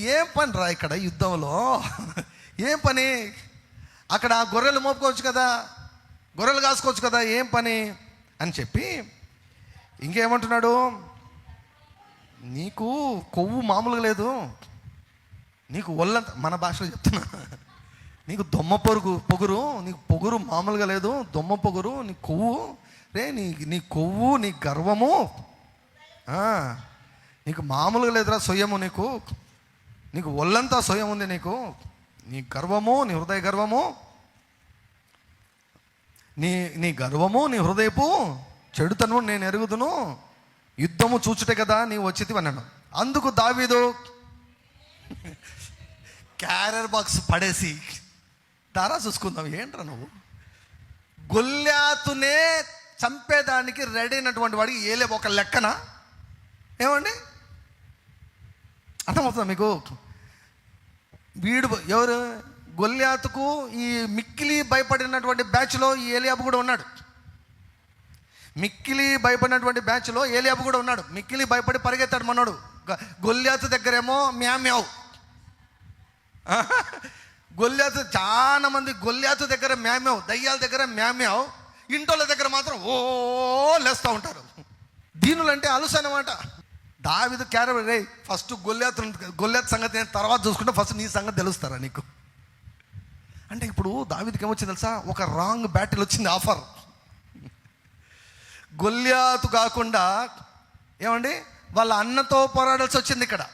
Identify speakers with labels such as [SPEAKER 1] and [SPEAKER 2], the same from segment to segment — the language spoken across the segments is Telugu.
[SPEAKER 1] ఏం పని రా ఇక్కడ యుద్ధంలో? ఏం పని? అక్కడ గొర్రెలు మోపుకోవచ్చు కదా గొర్రెలు కాసుకోవచ్చు కదా ఏం పని? అని చెప్పి ఇంకేమంటున్నాడు? నీకు కొవ్వు మామూలుగా లేదు. నీకు ఒళ్ళంత మన భాషలో చెప్తున్నా. నీకు దొమ్మ పొరుగు పొగురు నీకు పొగురు మామూలుగా లేదు. దొమ్మ పొగురు నీ కొవ్వు. రే నీ నీ కొవ్వు నీ గర్వము. నీకు మామూలుగా లేదురా సొయ్యము నీకు. నీకు ఒళ్ళంతా స్వయం ఉంది నీకు. నీ గర్వము నీ హృదయ గర్వము నీ నీ గర్వము నీ హృదయపు చెడుతను నేను ఎరుగుదును. యుద్ధము చూచుటే కదా నీవు వచ్చేది అన్నాడు. అందుకు దావీదు క్యారియర్ బాక్స్ పడేసి దారా చూసుకుందాం ఏంట్రా నువ్వు? గొల్లాతునే చంపేదానికి రెడీ అయినటువంటి వాడికి ఏలే ఒక లెక్కన? ఏమండి? అర్థమవుతుందా మీకు? వీడు ఎవరు? గొల్లాతుకు ఈ మిక్కిలి భయపడినటువంటి బ్యాచ్లో ఈ ఏలియాబు కూడా ఉన్నాడు. మిక్కిలి భయపడినటువంటి బ్యాచ్లో ఏలియాబు కూడా ఉన్నాడు. మిక్కిలి భయపడి పరిగెత్తాడు మనోడు. గొల్లాతు దగ్గరేమో మ్యామ్యావు గొల్లాతు చాలా మంది గొల్లాతు దగ్గర మ్యామ్యావు దయ్యాల దగ్గర మ్యామ్యావు ఇంటోళ్ళ దగ్గర మాత్రం ఓ లేస్తూ ఉంటారు. దీనులంటే అలుసు దావిదు క్యారెక్టర్ రే ఫస్ట్ గొల్లెత్ గొల్లెత్ సంగతి నేను తర్వాత చూసుకుంటే ఫస్ట్ నీ సంగతి తెలుస్తారా నీకు? అంటే ఇప్పుడు దావిదికి ఏమొచ్చింది తెలుసా? ఒక రాంగ్ బ్యాటిల్ వచ్చింది ఆఫర్. గొల్యాతు కాకుండా ఏమండి? వాళ్ళ అన్నతో పోరాడాల్సి వచ్చింది ఇక్కడ.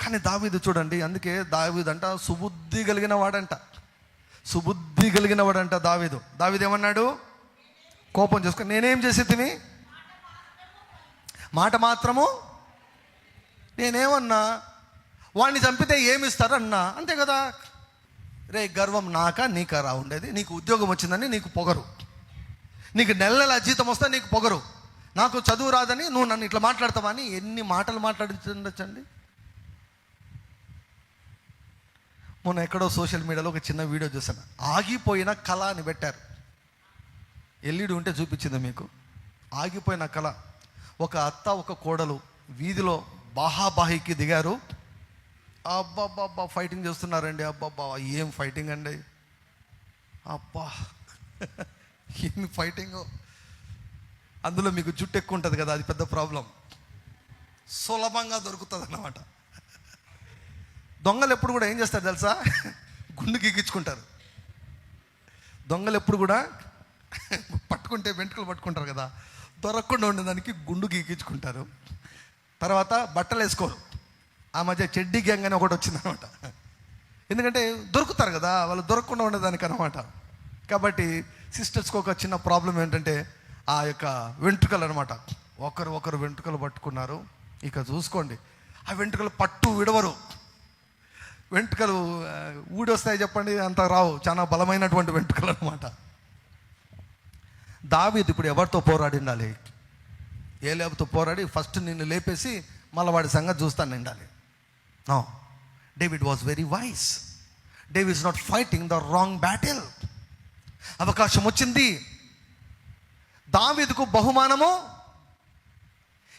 [SPEAKER 1] కానీ దావీదు చూడండి అందుకే దావీదు అంట సుబుద్ధి కలిగిన వాడంట. సుబుద్ధి కలిగిన వాడంట దావీదు. దావీదు ఏమన్నాడు? కోపం చేసుకుని నేనేం చేసి తిని? మాట మాత్రము నేనేమన్నా? వాడిని చంపితే ఏమిస్తారు ఇస్తారన్నా అంతే కదా? రే గర్వం నాక నీకా రా ఉండేది. నీకు ఉద్యోగం వచ్చిందని నీకు పొగరు. నీకు నెల నెల జీతం వస్తే నీకు పొగరు. నాకు చదువు రాదని నువ్వు నన్ను ఇట్లా మాట్లాడతావని ఎన్ని మాటలు మాట్లాడించండి? మొన్న ఎక్కడో సోషల్ మీడియాలో ఒక చిన్న వీడియో చూసాను ఆగిపోయిన కళ అని పెట్టారు. ఎల్ఈడి ఉంటే చూపించింది మీకు. ఆగిపోయిన కళ. ఒక అత్త ఒక కోడలు వీధిలో బాహాబాహికి దిగారు. అబ్బాబ్బా ఫైటింగ్ చేస్తున్నారండి. అబ్బాబ్బా ఏం ఫైటింగ్ అండి? అబ్బా ఏమి ఫైటింగ్ అందులో మీకు జుట్టు ఎక్కువ ఉంటుంది కదా అది పెద్ద ప్రాబ్లం సులభంగా దొరుకుతుంది అన్నమాట దొంగలు ఎప్పుడు కూడా ఏం చేస్తారు తెలుసా? గుండు గీకించుకుంటారు దొంగలు ఎప్పుడు కూడా పట్టుకుంటే వెంట్రుకలు పట్టుకుంటారు కదా దొరకకుండా ఉండేదానికి గుండు గీకించుకుంటారు తర్వాత బట్టలు వేసుకోరు. ఆ మధ్య చెడ్డి గ్యాంగ్ అని ఒకటి వచ్చిందనమాట. ఎందుకంటే దొరుకుతారు కదా వాళ్ళు దొరకకుండా ఉండేదానికి అనమాట కాబట్టి సిస్టర్స్కి ఒక చిన్న ప్రాబ్లం ఏంటంటే ఆ యొక్క వెంట్రుకలు అనమాట. ఒకరు ఒకరు వెంట్రుకలు పట్టుకున్నారు. ఇక చూసుకోండి. ఆ వెంట్రుకలు పట్టు విడవరు. వెంట్రుకలు ఊడొస్తాయి చెప్పండి అంత రావు. చాలా బలమైనటువంటి వెంట్రుకలు అనమాట. దావీది ఇప్పుడు ఎవరితో పోరాడి ఉండాలి ఏ లేబుతో పోరాడి ఫస్ట్ నిన్ను లేపేసి మళ్ళీ వాడి సంగతి చూస్తాను నిండాలి. No David was very wise David is not fighting the wrong battle అవకాశం వచ్చింది. దావిదుకు బహుమానము.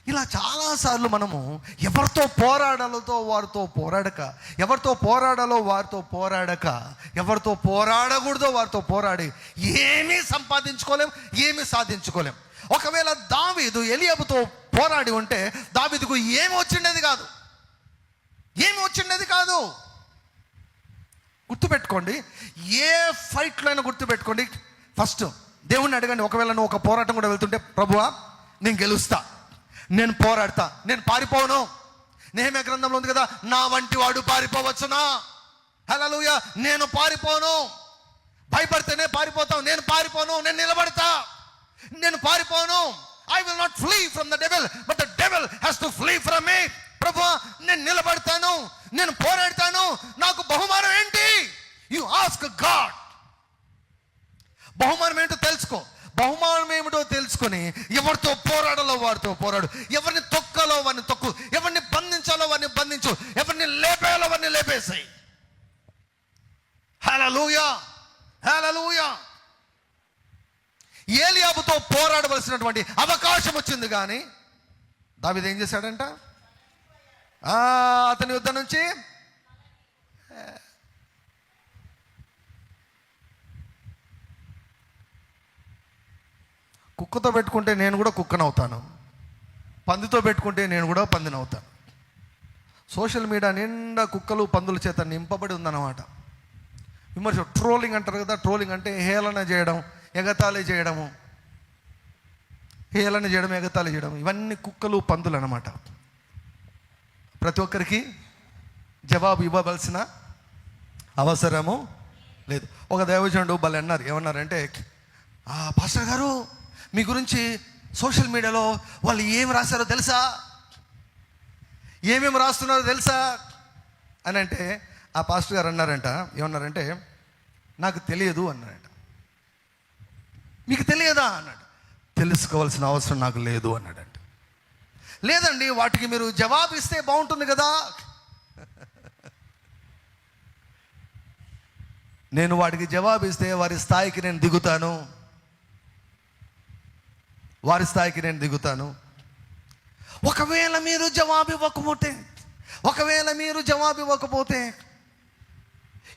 [SPEAKER 1] ఇలా చాలాసార్లు మనము ఎవరితో పోరాడాలతో వారితో పోరాడక ఎవరితో పోరాడాలో వారితో పోరాడక ఎవరితో పోరాడకూడదో వారితో పోరాడి ఏమీ సంపాదించుకోలేం ఏమీ సాధించుకోలేం. ఒకవేళ దావీదు ఎలియబుతో పోరాడి ఉంటే దావీదుకు ఏమి వచ్చిండేది కాదు. ఏమి వచ్చిండేది కాదు. గుర్తుపెట్టుకోండి ఏ ఫైట్లో అయినా గుర్తుపెట్టుకోండి. ఫస్ట్ దేవుణ్ణి అడగండి ఒకవేళ నువ్వు ఒక పోరాటం కూడా వెళ్తుంటే ప్రభువా నేను గెలుస్తా. నేను పోరాడతా. నేను పారిపోను నేమే గ్రంథంలో ఉంది కదా నా వంటి వాడు పారిపోవచ్చునా? హలలుయ నేను పారిపోను. భయపడితేనే పారిపోతావు. నేను పారిపోను. నేను నిలబడతా. నేను పారిపోను. I will not flee from the devil but the devil has to flee from me ప్రభు నేను నిలబడతాను. నేను పోరాడతాను. నాకు బహుమానం ఏంటి? యు ఆస్క్ గాడ్ బహుమానం ఏంటో తెలుసుకో. బహుమానం ఏమిటో తెలుసుకొని ఎవరితో పోరాడాలో వారితో పోరాడు. ఎవరిని తొక్కాలో వారిని తొక్కు. ఎవరిని బంధించాలో వారిని బంధించు. ఎవరిని లేపేయాలో వారిని లేపేసాయి. హలలుయా హలలుయా ఏలియాబుతో పోరాడవలసినటువంటి అవకాశం వచ్చింది కానీ దావిది ఏం చేశాడంట? అతని యుద్ధం నుంచి కుక్కతో పెట్టుకుంటే నేను కూడా కుక్కనవుతాను. పందితో పెట్టుకుంటే నేను కూడా పందినవుతాను. సోషల్ మీడియా నిండా కుక్కలు పందుల చేత నింపబడి ఉందన్నమాట. విమర్శ ట్రోలింగ్ అంటారు కదా ట్రోలింగ్ అంటే హేళన చేయడం ఎగతాళి చేయడము హేళన చేయడం ఎగతాళి చేయడం ఇవన్నీ కుక్కలు పందులు అన్నమాట. ప్రతి ఒక్కరికి జవాబు ఇవ్వవలసిన అవసరము లేదు. ఒక దైవజనుడు వాళ్ళు అన్నారు ఏమన్నారంటే "ఆ, పాస్టర్ గారు మీ గురించి సోషల్ మీడియాలో వాళ్ళు ఏం రాశారో తెలుసా? ఏమేమి రాస్తున్నారో తెలుసా? అని అంటే ఆ పాస్టర్ గారు అన్నారంట ఏమన్నారంటే నాకు తెలియదు అన్నారంట. మీకు తెలియదా అన్నాడు. తెలుసుకోవాల్సిన అవసరం నాకు లేదు అన్నాడంట. లేదండి వాటికి మీరు జవాబు ఇస్తే బాగుంటుంది కదా. నేను వాటికి జవాబు ఇస్తే వారి స్థాయికి నేను దిగుతాను. వారి స్థాయికి నేను దిగుతాను. ఒకవేళ మీరు జవాబు ఇవ్వకపోతే ఒకవేళ మీరు జవాబు ఇవ్వకపోతే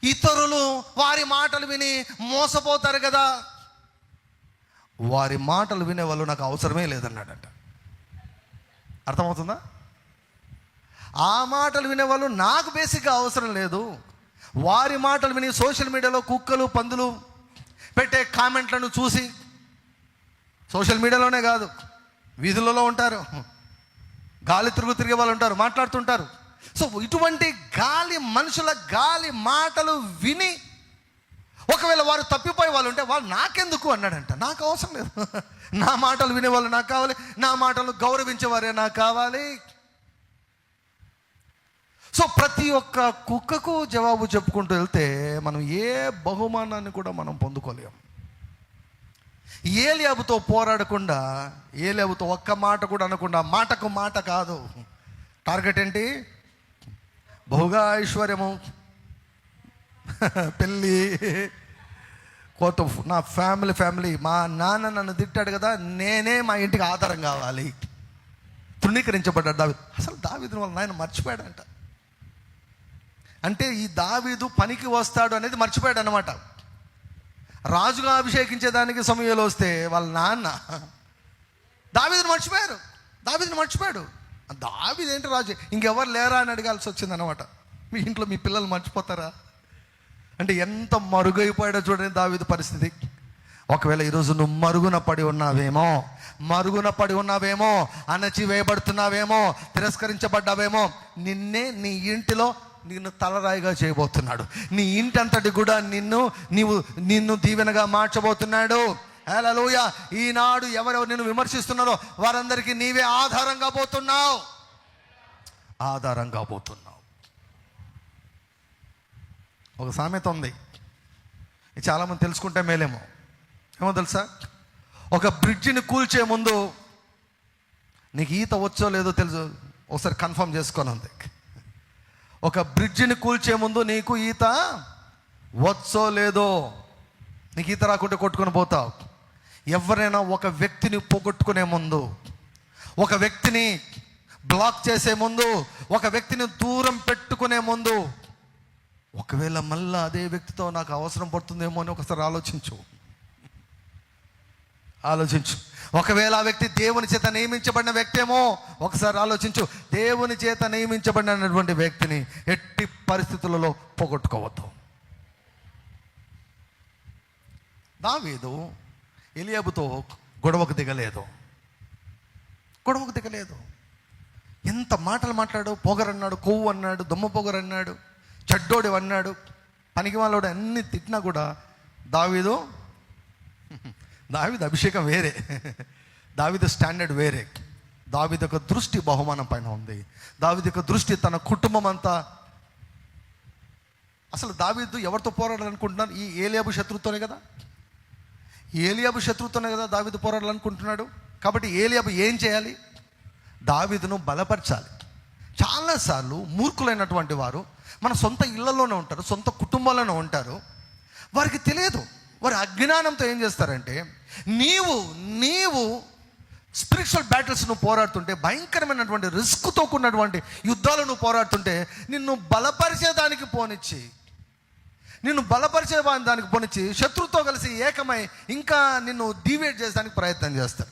[SPEAKER 1] ఇతరులు వారి మాటలు విని మోసపోతారు కదా. వారి మాటలు వినే వాళ్ళు నాకు అవసరమే లేదన్నాడట. అర్థమవుతుందా? ఆ మాటలు వినేవాళ్ళు నాకు బేసిక్గా అవసరం లేదు. వారి మాటలు విని సోషల్ మీడియాలో కుక్కలు పందులు పెట్టే కామెంట్లను చూసి సోషల్ మీడియాలోనే కాదు వీధులలో ఉంటారు. గాలి తిరుగు తిరిగే వాళ్ళు ఉంటారు మాట్లాడుతుంటారు. సో ఇటువంటి గాలి మనుషుల గాలి మాటలు విని ఒకవేళ వారు తప్పిపోయే వాళ్ళు ఉంటే వాళ్ళు నాకెందుకు అన్నాడంట. నాకు అవసరం లేదు. నా మాటలు వినేవాళ్ళు నాకు కావాలి. నా మాటలు గౌరవించేవారే నాకు కావాలి. సో ప్రతి ఒక్క కుక్కకు జవాబు చెప్పుకుంటూ వెళ్తే మనం ఏ బహుమానాన్ని కూడా మనం పొందుకోలేం. ఏలియాబుతో పోరాడకుండా ఏలియాబుతో ఒక్క మాట కూడా అనకుండా మాటకు మాట కాదు. టార్గెట్ ఏంటి? బహుగా ఐశ్వర్యము. పెళ్ళి. కోత నా ఫ్యామిలీ ఫ్యామిలీ మా నాన్న నన్ను తిట్టాడు కదా నేనే మా ఇంటికి ఆధారం కావాలి. తృణీకరించబడ్డాడు దావి అసలు దావిదిని వాళ్ళ నాయన మర్చిపోయాడంట. అంటే ఈ దావీదు పనికి వస్తాడు అనేది మర్చిపోయాడు అనమాట రాజుగా అభిషేకించేదానికి సమయంలో వస్తే వాళ్ళ నాన్న దావీదుని మర్చిపోయారు. దావీదుని మర్చిపోయాడు. దావీదు ఏంటి రాజు? ఇంకెవరు లేరా? అని అడగాల్సి వచ్చింది అనమాట మీ ఇంట్లో మీ పిల్లలు మర్చిపోతారా? అంటే ఎంత మరుగైపోయాడో చూడండి దావీదు పరిస్థితి. ఒకవేళ ఈరోజు నువ్వు మరుగున పడి ఉన్నావేమో మరుగున పడి ఉన్నావేమో అణచి వేయబడుతున్నావేమో తిరస్కరించబడ్డావేమో నిన్నే నీ ఇంటిలో నిన్ను తలరాయిగా చేయబోతున్నాడు. నీ ఇంటి అంతటి కూడా నిన్ను నీవు నిన్ను దీవెనగా మార్చబోతున్నాడు. హలోయ ఈనాడు ఎవరెవరు నిన్ను విమర్శిస్తున్నారో వారందరికీ నీవే ఆధారంగా పోతున్నావు. ఆధారంగా పోతున్నావు. ఒక సామెత ఉంది. ఇది చాలామంది తెలుసుకుంటే మేలేమో. ఏమో తెలుసా? ఒక బ్రిడ్జిని కూల్చే ముందు నీకు ఈత వచ్చో లేదో తెలుసు. ఒకసారి కన్ఫర్మ్ చేసుకొని ఉంది. ఒక బ్రిడ్జిని కూల్చే ముందు నీకు ఈత వచ్చో లేదో నీకు ఈత రాకుంటే కొట్టుకొని పోతావు. ఎవరైనా ఒక వ్యక్తిని పోగొట్టుకునే ముందు ఒక వ్యక్తిని బ్లాక్ చేసే ముందు ఒక వ్యక్తిని దూరం పెట్టుకునే ముందు ఒకవేళ మళ్ళీ అదే వ్యక్తితో నాకు అవసరం పడుతుందేమో అని ఒకసారి ఆలోచించు. ఆలోచించు. ఒకవేళ ఆ వ్యక్తి దేవుని చేత నియమించబడిన వ్యక్తి ఏమో ఒకసారి ఆలోచించు. దేవుని చేత నియమించబడినటువంటి వ్యక్తిని ఎట్టి పరిస్థితులలో పోగొట్టుకోవద్దు. దావీదు ఎలియాబుతో గొడవకు దిగలేదు. గొడవకు దిగలేదు. ఎంత మాటలు మాట్లాడు పొగరన్నాడు కొవ్వు అన్నాడు దొమ్మ పొగరన్నాడు. చెడ్డోడు అన్నాడు పనికి వాళ్ళోడు అన్ని తిట్టినా కూడా దావీదు దావిద అభిషేకం వేరే. దావిద స్టాండర్డ్ వేరే. దావిద యొక్క దృష్టి బహుమానం పైన ఉంది. దావిద యొక్క దృష్టి తన కుటుంబం అంతా అసలు దావీదు ఎవరితో పోరాడాలనుకుంటున్నారు ఈ ఏలియాబు శత్రుతోనే కదా? ఏలియాబు శత్రుతోనే కదా దావీదు పోరాడాలనుకుంటున్నాడు? కాబట్టి ఏలియాబు ఏం చేయాలి? దావీదును బలపరచాలి. చాలాసార్లు మూర్ఖులైనటువంటి వారు మన సొంత ఇళ్ళలోనే ఉంటారు సొంత కుటుంబాల్లోనే ఉంటారు. వారికి తెలియదు వారి అజ్ఞానంతో ఏం చేస్తారంటే నీవు నీవు స్పిరిచువల్ బ్యాటిల్స్ నువ్వు పోరాడుతుంటే భయంకరమైనటువంటి రిస్క్తో కూడినటువంటి యుద్ధాలు నువ్వు పోరాడుతుంటే నిన్ను బలపరిచేదానికి పోనిచ్చి నిన్ను బలపరిచే దానికి పోనిచ్చి శత్రుతో కలిసి ఏకమై ఇంకా నిన్ను డివేట్ చేసేదానికి ప్రయత్నం చేస్తారు.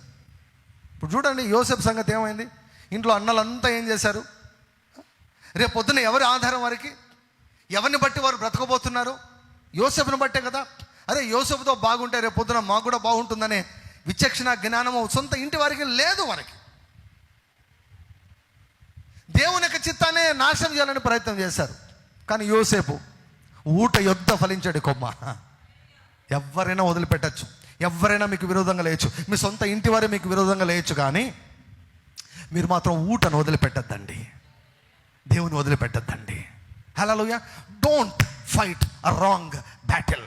[SPEAKER 1] ఇప్పుడు చూడండి యోసెఫ్ సంగతి ఏమైంది? ఇంట్లో అన్నలంతా ఏం చేశారు? రేపు పొద్దున ఎవరి ఆధారం వారికి? ఎవరిని బట్టి వారు బ్రతకబోతున్నారు? యోసెఫ్ని బట్టే కదా. అరే యోసెఫ్తో బాగుంటే రేపు పొద్దున మాకు కూడా బాగుంటుందనే విచక్షణ జ్ఞానము సొంత ఇంటి వారికి లేదు వారికి. దేవుని యొక్క చిత్తాన్ని నాశనం చేయాలని ప్రయత్నం చేశారు. కానీ యోసేపు ఊట యుద్ధ ఫలించాడు కొమ్మ. ఎవరైనా వదిలిపెట్టచ్చు. ఎవరైనా మీకు విరోధంగా లేయచ్చు. మీ సొంత ఇంటి వారే మీకు విరోధంగా లేయచ్చు కానీ మీరు మాత్రం ఊటను వదిలిపెట్టద్దండి. దేవుని వదిలిపెట్టద్దండి. హలోయ don't fight a wrong battle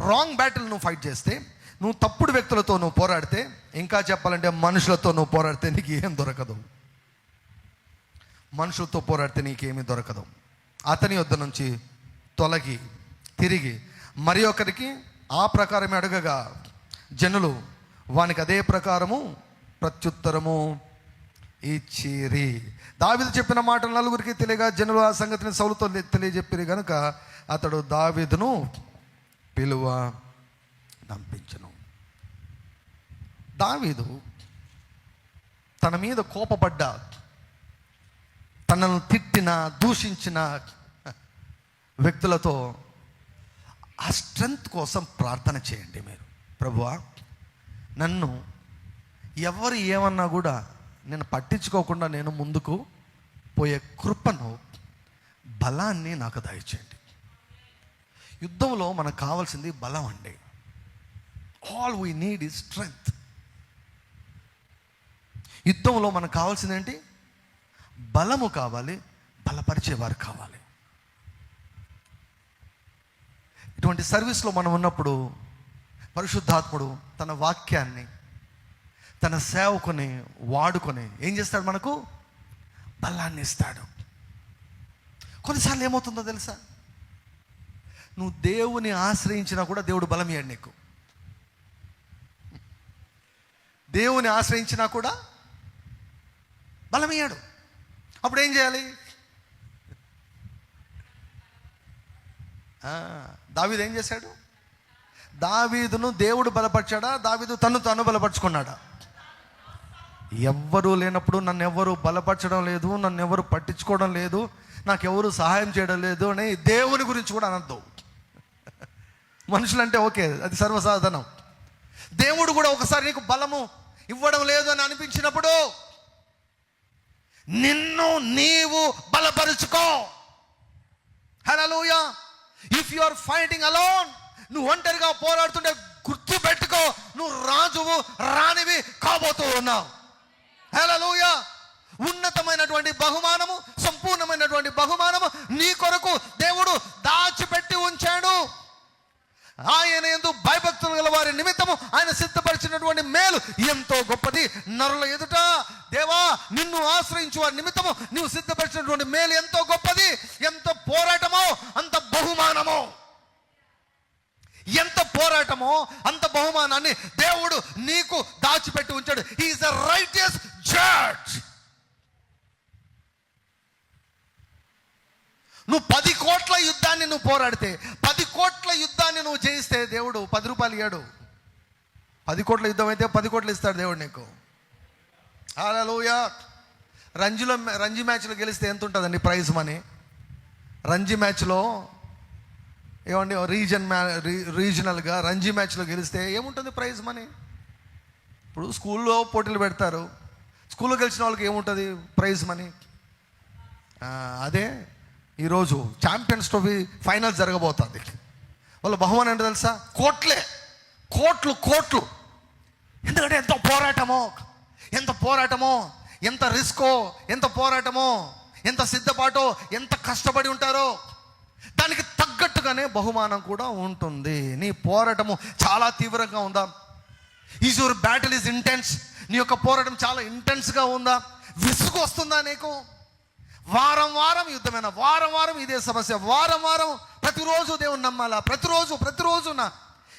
[SPEAKER 1] wrong battle నువ్వు ఫైట్ చేస్తే నువ్వు తప్పుడు వ్యక్తులతో నువ్వు పోరాడితే ఇంకా చెప్పాలంటే మనుషులతో నువ్వు పోరాడితే నీకు ఏం దొరకదు. మనుషులతో పోరాడితే నీకేమీ దొరకదు. అతని యొద్ద నుంచి తొలగి తిరిగి మరి ఒకరికి ఆ ప్రకారమే అడగగా జనులు వానికి అదే ప్రకారము ప్రత్యుత్తరము ఇచ్చిరి. దావిదు చెప్పిన మాటలు నలుగురికి తెలియగా జనులు ఆ సంగతిని సౌలుతో తెలియజెప్పిరి కనుక అతడు దావీదును పిలువ నంపించను. దావీదు తన మీద కోపపడ్డ తనను తిట్టిన దూషించిన వ్యక్తులతో ఆ స్ట్రెంగ్త్ కోసం ప్రార్థన చేయండి మీరు. ప్రభువా నన్ను ఎవరు ఏమన్నా కూడా నేను పట్టించుకోకుండా నేను ముందుకు పోయే కృపను బలాన్ని నాకు దయచేయండి. యుద్ధంలో మనకు కావాల్సింది బలం అండి. ఆల్ వీ నీడ్ ఈ స్ట్రెంగ్త్ యుద్ధంలో మనకు కావాల్సింది ఏంటి? బలము కావాలి బలపరిచేవారు కావాలి. ఇటువంటి సర్వీస్లో మనం ఉన్నప్పుడు పరిశుద్ధాత్ముడు తన వాక్యాన్ని తన సేవకుని వాడుకొని ఏం చేస్తాడు మనకు? బలాన్ని ఇస్తాడు కొన్నిసార్లు ఏమవుతుందో తెలుసా? నువ్వు దేవుని ఆశ్రయించినా కూడా దేవుడు బలం ఇయ్యాడు నీకు. దేవుని ఆశ్రయించినా కూడా బలం ఇయ్యాడు. అప్పుడు ఏం చేయాలి? దావీదు ఏం చేశాడు? దావీదును దేవుడు బలపరిచాడా? దావీదు తను తను బలపరుచుకున్నాడా? ఎవ్వరూ లేనప్పుడు నన్ను ఎవరు బలపరచడం లేదు నన్ను ఎవరు పట్టించుకోవడం లేదు నాకు ఎవరు సహాయం చేయడం లేదు అని దేవుని గురించి కూడా అనద్దు. మనుషులంటే ఓకే అది సర్వసాధారణం. దేవుడు కూడా ఒకసారి నీకు బలము ఇవ్వడం లేదు అని అనిపించినప్పుడు నిన్ను నీవు బలపరుచుకో. హలోయా if you are fighting alone నువ్వు ఒంటరిగా పోరాడుతుంటే గుర్తు పెట్టుకో నువ్వు రాజువు రానివి కాబోతూ ఉన్నావు. హలోయా ఉన్నతమైనటువంటి బహుమానము సంపూర్ణమైనటువంటి బహుమానము నీ కొరకు దేవుడు దాచిపెట్టి ఉంచాడు. ఆయన ఎందు భయభక్తులు గల వారి నిమిత్తము ఆయన సిద్ధపరిచినటువంటి మేలు ఎంతో గొప్పది. నరుల ఎదుట దేవా నిన్ను ఆశ్రయించు వారి నిమిత్తము నువ్వు సిద్ధపరిచినటువంటి మేలు ఎంతో గొప్పది. ఎంతో పోరాటమో అంత బహుమానమో. ఎంత పోరాటమో అంత బహుమానాన్ని దేవుడు నీకు దాచిపెట్టి ఉంచాడు. ఈజ్ అ రైటియస్ జడ్జ్ నువ్వు పది కోట్ల యుద్ధాన్ని నువ్వు పోరాడితే పది కోట్ల యుద్ధాన్ని నువ్వు జయిస్తే దేవుడు పది రూపాయలు ఇయ్యాడు. పది కోట్ల యుద్ధం అయితే పది కోట్లు ఇస్తాడు దేవుడు నీకు. హలోయ రంజీలో రంజీ మ్యాచ్లో గెలిస్తే ఎంత ఉంటుందండి ప్రైజ్ మనీ? రంజీ మ్యాచ్లో ఏమండి రీజన్ మ్యా రీజనల్గా రంజీ మ్యాచ్లో గెలిస్తే ఏముంటుంది ప్రైజ్ మనీ? ఇప్పుడు స్కూల్లో పోటీలు పెడతారు. స్కూల్లో గెలిచిన వాళ్ళకి ఏముంటుంది ప్రైజ్ మనీ? అదే ఈరోజు ఛాంపియన్స్ ట్రోఫీ ఫైనల్ జరగబోతుంది. వాళ్ళ బహుమానం ఏంటో తెలుసా? కోట్లే. కోట్లు కోట్లు. ఎందుకంటే ఎంత పోరాటమో? ఎంత పోరాటమో? ఎంత రిస్కో? ఎంత పోరాటమో? ఎంత సిద్ధపాటో? ఎంత కష్టపడి ఉంటారో? దానికి తగ్గట్టుగానే బహుమానం కూడా ఉంటుంది. నీ పోరాటము చాలా తీవ్రంగా ఉందా? Is your battle is intense నీ యొక్క పోరాటం చాలా ఇంటెన్స్గా ఉందా? విసుగు వస్తుందా నీకు? వారం వారం యుద్ధమైన వారం వారం ఇదే సమస్య వారం వారం ప్రతిరోజు దేవుని నమ్మాలా? ప్రతిరోజు ప్రతిరోజు నా.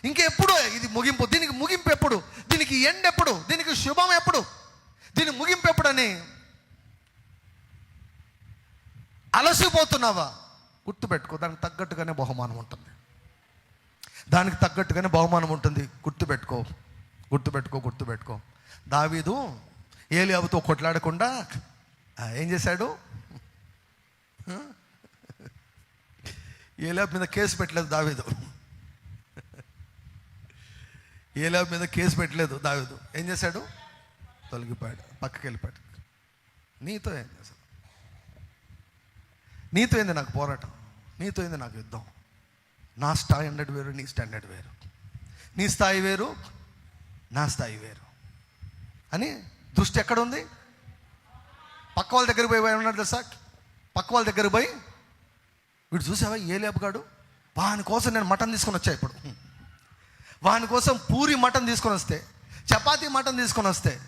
[SPEAKER 1] ఇంకెప్పుడు ఇది ముగింపు దీనికి ముగింపు ఎప్పుడు? దీనికి ఎండ్ ఎప్పుడు? దీనికి శుభం ఎప్పుడు? దీని ముగింపు ఎప్పుడని? అలసిపోతున్నావా? గుర్తుపెట్టుకో దానికి తగ్గట్టుగానే బహుమానం ఉంటుంది. దానికి తగ్గట్టుగానే బహుమానం ఉంటుంది. గుర్తుపెట్టుకో గుర్తుపెట్టుకో గుర్తుపెట్టుకో. దావీదు ఏలియాబుతో కొట్లాడకుండా ఏం చేశాడు? ఏలాబ్ మీద కేసు పెట్టలేదు దావీదు. ఏలాబ్ మీద కేసు పెట్టలేదు దావీదు. ఏం చేశాడు? తొలగిపోయాడు పక్కకి వెళ్ళిపోయాడు నీతో ఏం చేశాడు నీతో ఏంది నాకు పోరాటం? నీతో ఏంది నాకు యుద్ధం? నా స్టాండర్డ్ వేరు నీ స్టాండర్డ్ వేరు. నీ స్థాయి వేరు నా స్థాయి వేరు. అని దృష్టి ఎక్కడ ఉంది పక్క వాళ్ళ దగ్గర పోయి ఉన్నాడు తెలుసా? పక్క వాళ్ళ దగ్గర పోయి వీడు చూసావా ఏ లేపగాడు వాని కోసం నేను మటన్ తీసుకొని వచ్చా ఇప్పుడు. వాని కోసం పూరి మటన్ తీసుకొని వస్తే చపాతీ మటన్ తీసుకొని వస్తే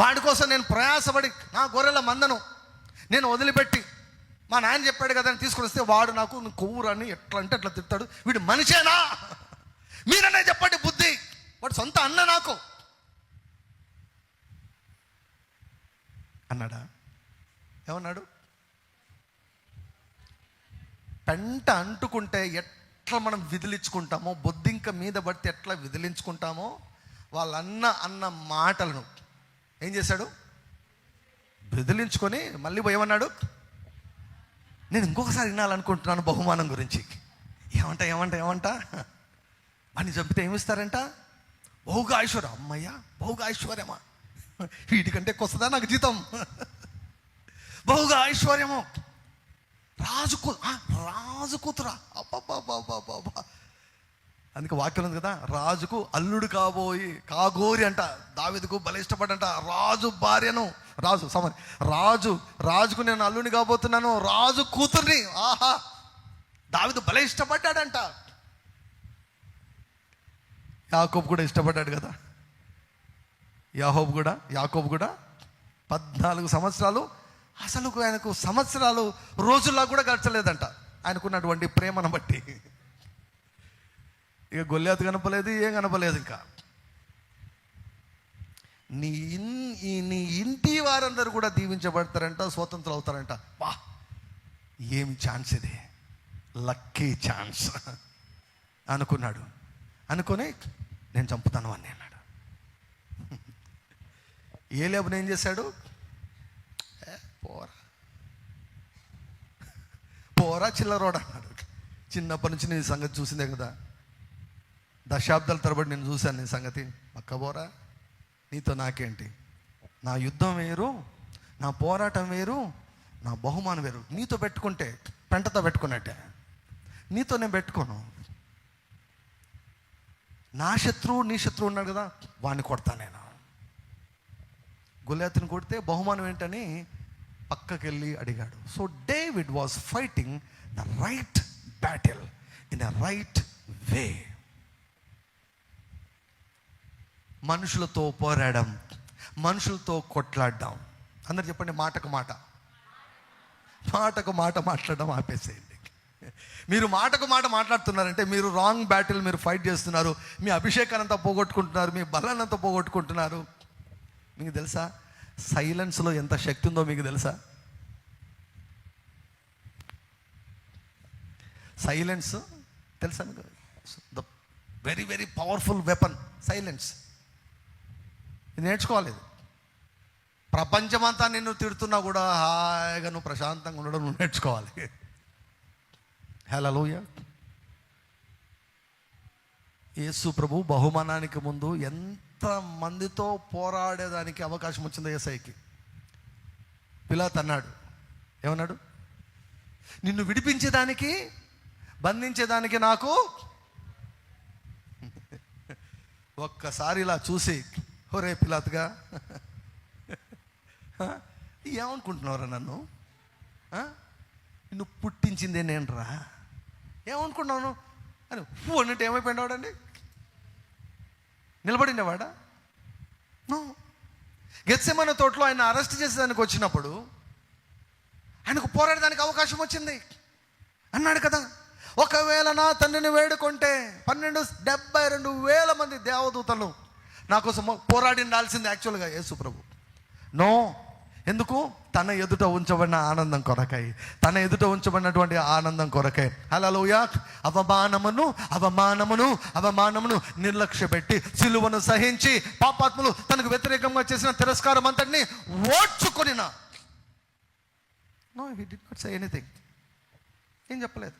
[SPEAKER 1] వాడి కోసం నేను ప్రయాసపడి నా గొర్రెల మందను నేను వదిలిపెట్టి మా నాయన చెప్పాడు కదా అని తీసుకొని వస్తే వాడు నాకు "నువ్వు ఎట్లా అంటే అట్లా తిడతాడు. వీడు మనిషేనా? మీరన్నా చెప్పండి బుద్ధి. వాడు సొంత అన్న నాకు. అన్నాడా? ఏమన్నాడు? పెంట అంటుకుంటే ఎట్లా మనం విదిలించుకుంటామో బొద్దింక మీద పడితే ఎట్లా విదిలించుకుంటామో వాళ్ళన్న అన్న మాటలను ఏం చేశాడు? విదిలించుకొని మళ్ళీ పోయేమన్నాడు ఏమన్నాడు? నేను ఇంకొకసారి వినాలనుకుంటున్నాను బహుమానం గురించి. ఏమంట ఏమంట ఏమంట? అని చంపితే ఏమిస్తారంట? బహుగా ఐశ్వర్యం. అమ్మయ్యా బహుగా ఐశ్వర్యమా? వీటికంటే కొస్తుందా నాకు జీతం. బహుగా ఐశ్వర్యము. రాజు కూ ఆ, రాజు కూతురా. అబ్బబ్బబ్బబ్బబ్బబ్బా. అందుకే వాక్యం ఉంది కదా రాజుకు అల్లుడు కాబోయి కాగోరి అంట దావిదకు బల ఇష్టపడంట. రాజు భార్యను రాజు సమరి రాజు రాజుకు నేను అల్లుని కాబోతున్నాను రాజు కూతుర్ని ఆహా దావిదు బల ఇష్టపడ్డాడంట. యాకోబు కూడా ఇష్టపడ్డాడు కదా. యాహోబు కూడా యాకోబు కూడా పద్నాలుగు సంవత్సరాలు అసలు ఆయనకు సంవత్సరాలు రోజుల్లో కూడా గడచలేదంట. ఆయనకున్నటువంటి ప్రేమను బట్టి. ఇక గొల్లేత కనపలేదు ఏం కనపలేదు ఇంకా. నీ ఇన్ నీ ఇంటి వారందరూ కూడా దీవించబడతారంట స్వతంత్రం అవుతారంట. వా ఏమి ఛాన్స్ ఇది? లక్కీ ఛాన్స్ అనుకున్నాడు. అనుకొని నేను చంపుతాను అని అన్నాడు. ఏ లేబుని ఏం చేశాడు? ఏ, పోరా. పోరా చిల్లరోడా అన్నాడు. చిన్నప్పటి నుంచి నీ సంగతి చూసిందే కదా. దశాబ్దాల తరబడి నేను చూశాను నీ సంగతి. అక్కబోరా నీతో నాకేంటి? నా యుద్ధం వేరు నా పోరాటం వేరు నా బహుమానం వేరు. నీతో పెట్టుకుంటే పెంటతో పెట్టుకున్నట్టే. నీతో నేను పెట్టుకోను. నా శత్రువు నీ శత్రువు ఉన్నాడు కదా వాడిని కొడతా నేను. గొల్లాతిని కొడితే బహుమానం ఏంటని పక్కకెళ్ళి అడిగాడు. So David was fighting the right battle in the right way మనుషులతో పోరాడడం మనుషులతో కొట్లాడడం. అందరు చెప్పండి మాటకు మాట. మాటకు మాట మాట్లాడడం ఆపేసేయండి. మీరు మాటకు మాట మాట్లాడుతున్నారంటే మీరు రాంగ్ బ్యాటిల్ మీరు ఫైట్ చేస్తున్నారు మీ అభిషేకానంతా అంతా పోగొట్టుకుంటున్నారు మీ బలాన్నంతా పోగొట్టుకుంటున్నారు. మీకు తెలుసా? సైలెన్స్లో ఎంత శక్తి ఉందో మీకు తెలుసా? సైలెన్స్ తెలుసా మీకు? The very very powerful weapon silence ఇది నేర్చుకోవాలి. ప్రపంచమంతా నిన్ను తిడుతున్నా కూడా హాయిగా నువ్వు ప్రశాంతంగా ఉండడం నువ్వు నేర్చుకోవాలి. హలోయ యేసు ప్రభు బహుమానానికి ముందు ఎంత మందితో పోరాడేదానికి అవకాశం వచ్చిందో ఏసైకి. పిలాత్ అన్నాడు ఏమన్నాడు? నిన్ను విడిపించేదానికి బంధించేదానికి నాకు ఒక్కసారి ఇలా చూసి ఒరే పిలాత్గా. ఏమనుకుంటున్నావురా నన్ను? నువ్వు పుట్టించిందే పుట్టించింది నేనురా. ఏమనుకున్నాను అని ఫూ అన్నట్టు ఏమైపోయినవాడండి నిలబడినవాడా నో. గెత్సెమన తోటలో ఆయన అరెస్ట్ చేసేదానికి వచ్చినప్పుడు ఆయనకు పోరాడడానికి అవకాశం వచ్చింది. అన్నాడు కదా ఒకవేళ నా తండ్రిని వేడుకుంటే పన్నెండు డెబ్బై రెండు వేల మంది దేవదూతలు నా కోసం పోరాడి ఉండాల్సింది యాక్చువల్గా యేసు ప్రభు. నో ఎందుకు? తన ఎదుట ఉంచబడిన ఆనందం కొరకై తన ఎదుట ఉంచబడినటువంటి ఆనందం కొరకై. హలలోయ అవమానమును అవమానమును అవమానమును నిర్లక్ష్య పెట్టి సిలువను సహించి పాపాత్ములు తనకు వ్యతిరేకంగా చేసిన తిరస్కారం అంతటిని ఓడ్చుకొనిన. No he did not say anything ఏం చెప్పలేదు?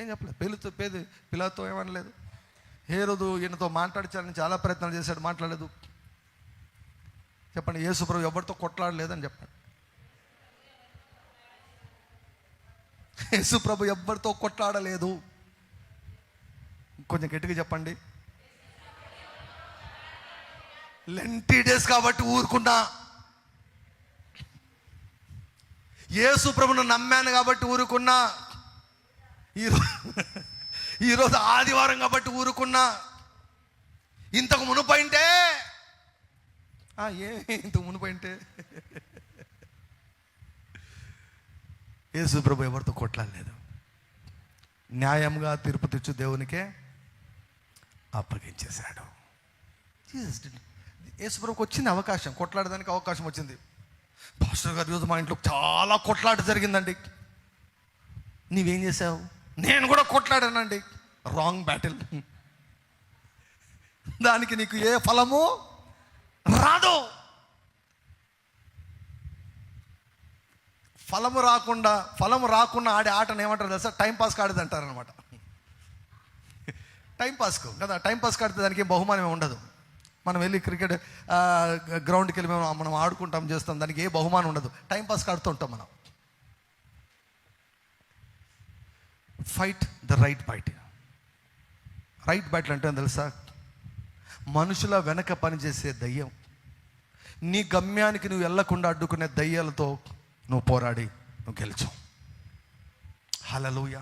[SPEAKER 1] ఏం చెప్పలేదు? పేలుతో పేద పిల్లతో ఏమనలేదు? ఏ ఈయనతో మాట్లాడించాలని చాలా ప్రయత్నాలు చేశాడు మాట్లాడలేదు. చెప్పండి యేసుప్రభు ఎవరితో కొట్లాడలేదని చెప్పండి. యేసుప్రభు ఎవరితో కొట్లాడలేదు? కొంచెం గట్టిగా చెప్పండి. లెంటీ డేస్ కాబట్టి ఊరుకున్నా. యేసుప్రభును నమ్మాను కాబట్టి ఊరుకున్నా. ఈరోజు ఈరోజు ఆదివారం కాబట్టి ఊరుకున్నా. ఇంతకు మునుపైంటే ఆ, ఏ ఇంతకు మునుపైంటే యేసు ప్రభు ఎవరితో కొట్లాడలేదు. న్యాయంగా తీర్పు తెచ్చు దేవునికే అప్పగించేశాడు. Jesus didn't. వచ్చింది అవకాశం కొట్లాడడానికి అవకాశం వచ్చింది. పాస్టర్ గారు ఈరోజు మా ఇంట్లో చాలా కొట్లాట జరిగిందండి. నీవేం చేసావు నేను కూడా కొట్లాడానండి. రాంగ్ బ్యాటిల్ దానికి నీకు ఏ ఫలము రాదు. ఫలము రాకుండా ఫలము రాకుండా ఆడే ఆటను ఏమంటారు తెలుసా? టైం పాస్కి ఆడేది అంటారు అనమాట టైంపాస్కు కదా? టైం ఆడితే దానికి ఏం బహుమానం ఉండదు. మనం వెళ్ళి క్రికెట్ గ్రౌండ్కి వెళ్ళి మేము మనం ఆడుకుంటాం చేస్తాం దానికి ఏ బహుమానం ఉండదు. టైంపాస్ పాస్కి ఆడుతూ ఉంటాం మనం. Fight the right bite right బైట్లు అంటే తెలుసా? మనుషుల వెనక పనిచేసే దయ్యం. నీ గమ్యానికి నువ్వు వెళ్ళకుండా అడ్డుకునే దయ్యాలతో నువ్వు పోరాడి నువ్వు గెలిచావు. హలలుయ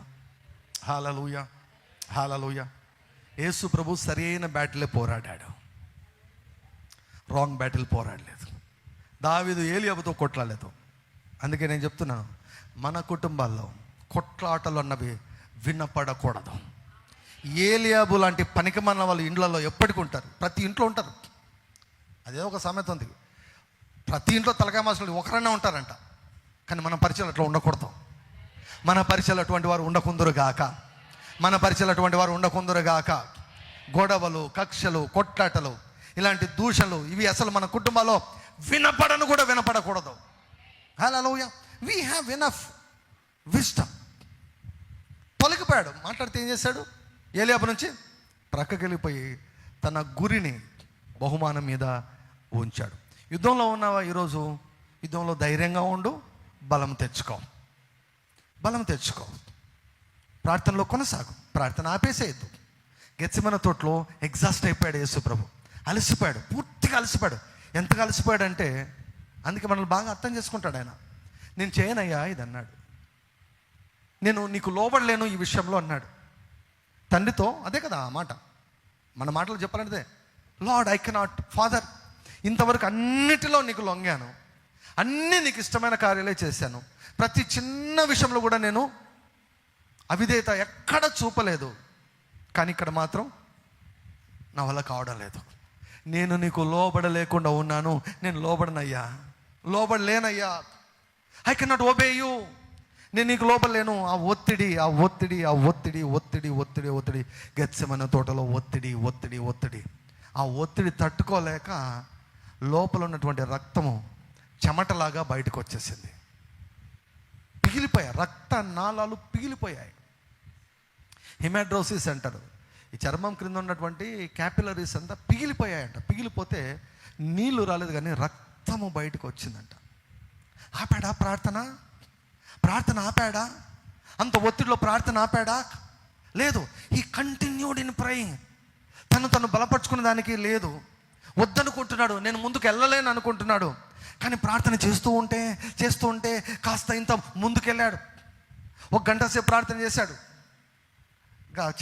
[SPEAKER 1] హలలుయ హలలుయ యేసు ప్రభు సరైన బ్యాటిలే పోరాడాడు. రాంగ్ బ్యాటిల్ పోరాడలేదు. దావిదు ఏలియాబుతో కొట్లాడలేదు. అందుకే నేను చెప్తున్నాను మన కుటుంబాల్లో కొట్లాటలు అన్నవి వినపడకూడదు ఏలియాబు లాంటి పనికిమన్న వాళ్ళు ఇండ్లలో ఎప్పటికీ ఉంటారు. ప్రతి ఇంట్లో ఉంటారు. అదే ఒక సామెత ఉంది. ప్రతి ఇంట్లో తలకాయ మాసులు ఒకరైనా ఉంటారంట. కానీ మన పరిచయం అట్లా ఉండకూడదు. మన పరిచయాలు అటువంటి వారు ఉండకుందరు గాక. మన పరిచయాలు అటువంటి వారు ఉండకుందరు గాక. గొడవలు కక్షలు కొట్లాటలు ఇలాంటి దూషణలు ఇవి అసలు మన కుటుంబాల్లో వినపడను కూడా వినపడకూడదు. Hello we have enough wisdom తొలగిపోయాడు మాట్లాడితే ఏం చేశాడు? ఏలియాపు నుంచి ప్రక్కకి వెళ్ళిపోయి తన గురిని బహుమానం మీద ఉంచాడు. యుద్ధంలో ఉన్నావా ఈరోజు? యుద్ధంలో ధైర్యంగా ఉండు బలం తెచ్చుకో. బలం తెచ్చుకో. ప్రార్థనలో కొనసాగు. ప్రార్థన ఆపేసేయద్దు. గెచ్చమన తోటలో ఎగ్జాస్ట్ అయిపోయాడు యేసు ప్రభు అలసిపోయాడు పూర్తిగా అలసిపోయాడు. ఎంతగా అలసిపోయాడంటే అందుకే మనల్ని బాగా అర్థం చేసుకుంటాడు ఆయన. నేను చేయనయ్యా ఇది అన్నాడు నేను నీకు లోబడలేను ఈ విషయంలో అన్నాడు. తండ్రితో అదే కదా ఆ మాట. మన మాటలు చెప్పాలంటే లార్డ్ ఐ కెనాట్ ఫాదర్. ఇంతవరకు అన్నిటిలో నీకు లొంగాను. అన్నీ నీకు ఇష్టమైన కార్యాలే చేశాను. ప్రతి చిన్న విషయంలో కూడా నేను అవిధేయత ఎక్కడ చూపలేదు. కానీ ఇక్కడ మాత్రం నా వల్ల కావడం లేదు. నేను నీకు లోబడలేకుండా ఉన్నాను. నేను లోబడనయ్యా. లోబడలేనయ్యా. ఐ కెనాట్ ఓబే యూ నేను నీకు లోపల లేను. ఆ ఒత్తిడి ఆ ఒత్తిడి ఆ ఒత్తిడి ఒత్తిడి ఒత్తిడి ఒత్తిడి. గచ్చమైన తోటలో ఒత్తిడి ఒత్తిడి ఒత్తిడి. ఆ ఒత్తిడి తట్టుకోలేక లోపల ఉన్నటువంటి రక్తము చెమటలాగా బయటకు వచ్చేసింది పిగిలిపోయాయి. రక్త నాళాలు పిగిలిపోయాయి. హిమాడ్రోసిస్ అంటారు. ఈ చర్మం క్రింద ఉన్నటువంటి క్యాపిలరీస్ అంతా పిగిలిపోయాయంట. పిగిలిపోతే నీళ్ళు రాలేదు కానీ రక్తము బయటకు వచ్చిందంట ఆపాడా ప్రార్థన? ప్రార్థన ఆపాడా? అంత ఒత్తిడిలో ప్రార్థన ఆపాడా? లేదు. ఈ కంటిన్యూడ్ ఇన్ ప్రయింగ్ తను తను బలపరుచుకునే దానికి లేదు. వద్దనుకుంటున్నాడు. నేను ముందుకు వెళ్ళలేను అనుకుంటున్నాడు. కానీ ప్రార్థన చేస్తూ ఉంటే చేస్తూ ఉంటే కాస్త ఇంత ముందుకెళ్ళాడు. ఒక గంట సేపు ప్రార్థన చేశాడు.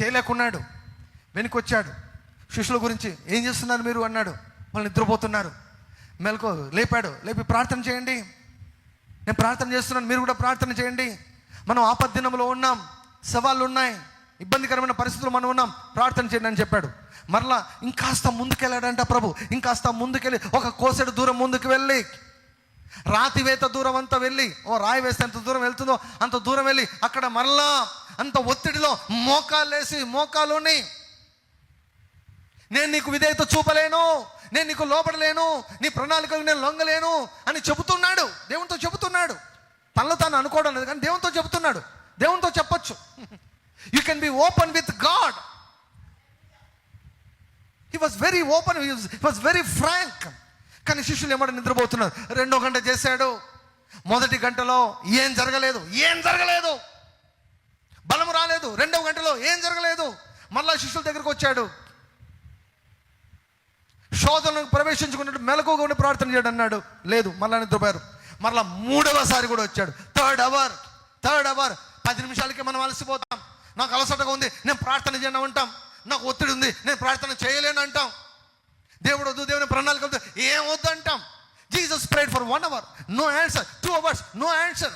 [SPEAKER 1] చేయలేకున్నాడు. వెనక్కి వచ్చాడు శిష్యుల గురించి ఏం చేస్తున్నారు మీరు? అన్నాడు. వాళ్ళు నిద్రపోతున్నారు. మెలకు లేపాడు. లేపి ప్రార్థన చేయండి. నేను ప్రార్థన చేస్తున్నాను మీరు కూడా ప్రార్థన చేయండి. మనం ఆపద్దినంలో ఉన్నాం సవాళ్ళు ఉన్నాయి ఇబ్బందికరమైన పరిస్థితులు మనం ఉన్నాం ప్రార్థన చేయండి అని చెప్పాడు. మరలా ఇంకాస్త ముందుకెళ్ళాడంట ప్రభు ఇంకాస్త ముందుకెళ్ళి ఒక కోసెడు దూరం ముందుకు వెళ్ళి. రాతి వేత దూరం అంతా వెళ్ళి ఓ రాయి వేస్తే ఎంత దూరం వెళ్తుందో అంత దూరం వెళ్ళి అక్కడ మరలా అంత ఒత్తిడిలో మోకాలేసి మోకాలుని నేను నీకు విధేయత చూపలేను నేను నీకు లోపడలేను నీ ప్రణాళికలు నేను లొంగలేను అని చెబుతున్నాడు. దేవునితో చెబుతున్నాడు. తనలో తాను అనుకోవడం లేదు కానీ దేవునితో చెబుతున్నాడు. దేవునితో చెప్పొచ్చు. You can be open with God he was very open was very frank కానీ శిష్యులు ఏమన్నా నిద్రపోతున్నారు? రెండో గంట చేశాడు. మొదటి గంటలో ఏం జరగలేదు ఏం జరగలేదు. బలం రాలేదు. రెండవ గంటలో ఏం జరగలేదు. మళ్ళా శిష్యుల దగ్గరకు వచ్చాడు. శోధనకు ప్రవేశించుకున్నట్టు మెలకుగా ఉండి ప్రార్థన చేయడం అన్నాడు. లేదు మళ్ళా నిద్రపోయారు. మరలా మూడవసారి కూడా వచ్చాడు. Third hour third hour. పది నిమిషాలకి మనం అలసిపోతాం. నాకు అలసటగా ఉంది నేను ప్రార్థన చేయను అంటాం. నాకు ఒత్తిడి ఉంది నేను ప్రార్థన చేయలేను అంటాం. దేవుడు వద్దు దేవుని ప్రణాళిక వద్దు ఏం వద్దు అంటాం. Jesus prayed for one hour. No answer. Two hours no answer.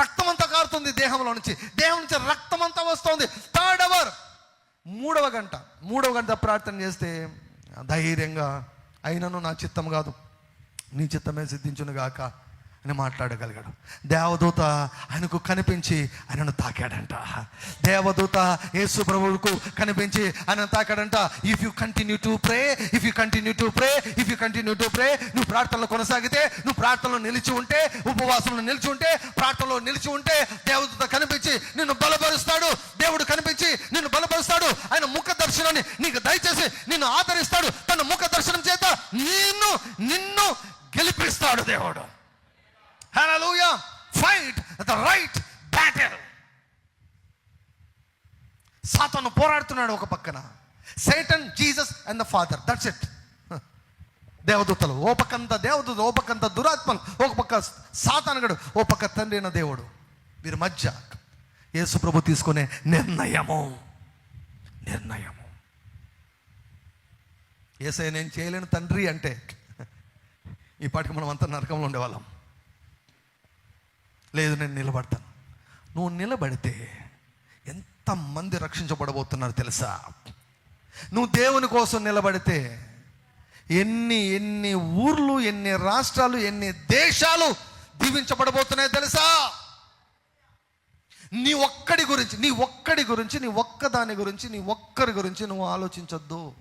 [SPEAKER 1] రక్తం అంతా కారుతుంది దేహంలో నుంచి. దేహం నుంచి రక్తం అంతా వస్తుంది. Third hour. మూడవ గంట. మూడవ గంట ప్రార్థన చేస్తే ధైర్యంగా అయినను నా చిత్తం కాదు. నీ చిత్తమే సిద్ధించును గాక అని మాట్లాడగలిగాడు. దేవదూత ఆయనకు కనిపించి ఆయనను తాకాడంట. దేవదూత యేసు ప్రభువుకు కనిపించి ఆయన తాకాడంట. If you continue to pray if you continue to pray if you continue to pray నువ్వు ప్రార్థనలో కొనసాగితే నువ్వు ప్రార్థనలో నిలిచి ఉంటే ఉపవాసంలో నిలిచి ఉంటే ప్రార్థనలో నిలిచి ఉంటే దేవదూత కనిపించి నిన్ను బలపరుస్తాడు. దేవుడు కనిపించి నిన్ను బలపరుస్తాడు. ఆయన ముఖ దర్శనాన్ని నీకు దయచేసి నిన్ను ఆదరిస్తాడు. తన ముఖ దర్శనం చేత నిన్ను నిన్ను గెలిపిస్తాడు దేవుడు. Hallelujah fight the right battle సాతాను పోరాడుతున్నాడు ఒక పక్కన. Satan Jesus and the father that's it దేవదూతలు ఓ పక్కంత దేవదూత ఓ పక్కంత దురాత్మలు ఒక పక్క సాతానగడు ఓ పక్క తండ్రి అయిన దేవుడు. వీరి మధ్య యేసు ప్రభు తీసుకునే నిర్ణయము. నిర్ణయము. ఏసై నేను చేయలేను తండ్రి అంటే. ఈ పాటికి మనం అంతా నరకంలో ఉండేవాళ్ళం. లేదు నేను నిలబడతాను. నువ్వు నిలబడితే ఎంతమంది రక్షించబడబోతున్నారు తెలుసా? నువ్వు దేవుని కోసం నిలబడితే ఎన్ని ఎన్ని ఊర్లు ఎన్ని రాష్ట్రాలు ఎన్ని దేశాలు దీవించబడబోతున్నాయి తెలుసా? నీ ఒక్కడి గురించి నీ ఒక్కడి గురించి నీ ఒక్కదాని గురించి నీ ఒక్కరి గురించి నువ్వు ఆలోచించొద్దు.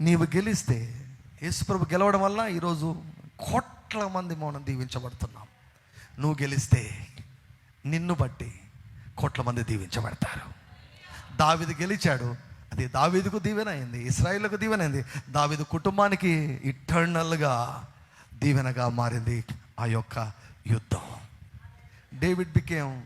[SPEAKER 1] నీవు గెలిస్తే యేసుప్రభు గెలవడం వల్ల ఈరోజు కోట్ల మంది మనం దీవించబడుతున్నాం. నువ్వు గెలిస్తే నిన్ను బట్టి కోట్ల మంది దీవించబడతారు. దావిది గెలిచాడు. అది దావీదుకు దీవెన అయింది ఇస్రాయిల్కు దీవెన అయింది. దావీదు కుటుంబానికి ఇటర్నల్గా దీవెనగా మారింది ఆ యొక్క యుద్ధం. డేవిడ్ బికేమ్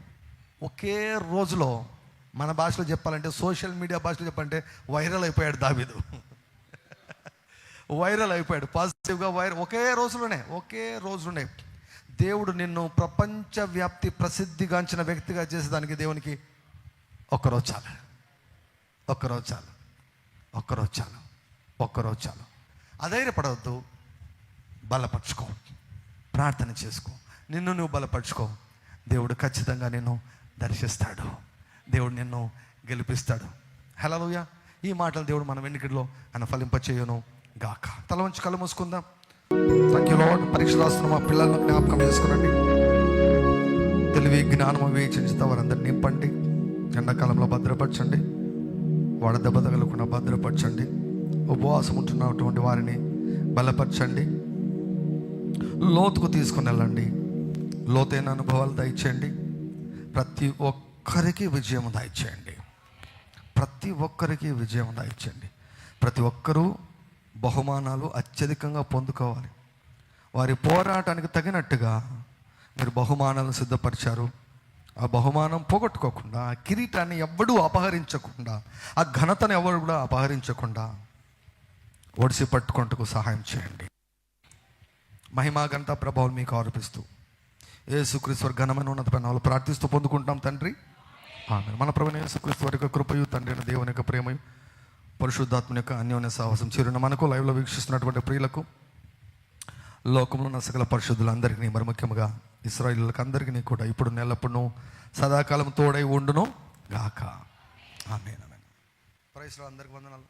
[SPEAKER 1] ఒకే రోజులో మన భాషలో చెప్పాలంటే సోషల్ మీడియా భాషలో చెప్పాలంటే వైరల్ అయిపోయాడు దావీదు. వైరల్ అయిపోయాడు. పాజిటివ్గా వైరల్ ఒకే రోజులోనే ఒకే రోజులోనే. దేవుడు నిన్ను ప్రపంచవ్యాప్తి ప్రసిద్ధిగాంచిన వ్యక్తిగా చేసేదానికి దేవునికి ఒక్కరోజు చాలు. ఒక్కరోజు చాలు. ఒక్కరోజు చాలు. ఒక్కరోజు చాలు. అధైర్యపడవద్దు. బలపరుచుకో. ప్రార్థన చేసుకో. నిన్ను నువ్వు బలపరుచుకో. దేవుడు ఖచ్చితంగా నిన్ను దర్శిస్తాడు. దేవుడు నిన్ను గెలిపిస్తాడు. హలోయ ఈ మాటలు దేవుడు మన వెనుకడిలో ఆయన ఫలింపచేయను గాక. తల వంచి కళ్ళు మూసుకుందాం. థ్యాంక్ యూ పరీక్ష రాస్తున్న మా పిల్లలను జ్ఞాపకం చేసుకురండి తెలివి జ్ఞానం వేచించుతా వారందరిని నింపండి. ఎండాకాలంలో భద్రపరచండి. వాడ దెబ్బ తగలకుండా భద్రపరచండి. ఉపవాసం ఉంటున్నటువంటి వారిని బలపరచండి. లోతుకు తీసుకుని వెళ్ళండి. లోతైన అనుభవాలు దయచేయండి. ప్రతి ఒక్కరికి విజయం దయచేయండి. ప్రతి ఒక్కరికి విజయం దయచేయండి. ప్రతి ఒక్కరూ బహుమానాలు అత్యధికంగా పొందుకోవాలి. వారి పోరాటానికి తగినట్టుగా మీరు బహుమానాలను సిద్ధపరిచారు. ఆ బహుమానం పోగొట్టుకోకుండా ఆ కిరీటాన్ని ఎవ్వడూ అపహరించకుండా ఆ ఘనతను ఎవరు కూడా అపహరించకుండా ఒడిసి పట్టుకుంటకు సహాయం చేయండి. మహిమా ఘనత ప్రభావం మీకు ఆరోపిస్తూ యేసుక్రీశ్వర్ ఘనమైన ఉన్నత పైన ప్రార్థిస్తూ పొందుకుంటాం తండ్రి. మన ప్రభుత్వ యేసుక్రీస్తు యొక్క కృపయు తండ్రి దేవుని యొక్క ప్రేమయు పరిశుద్ధాత్మ యొక్క అన్యోన్య సాహసం చేరిన మనకు లైవ్లో వీక్షిస్తున్నటువంటి ప్రియులకు లోకంలో ఉన్న సకల పరిశుద్ధులందరికీ మరి ముఖ్యంగా ఇస్రాయిల్కి అందరికీ కూడా ఇప్పుడు నెలప్పుడు సదాకాలం తోడై ఉండును గాక. ఆమె ప్రైస్లో అందరికి వందనాలు.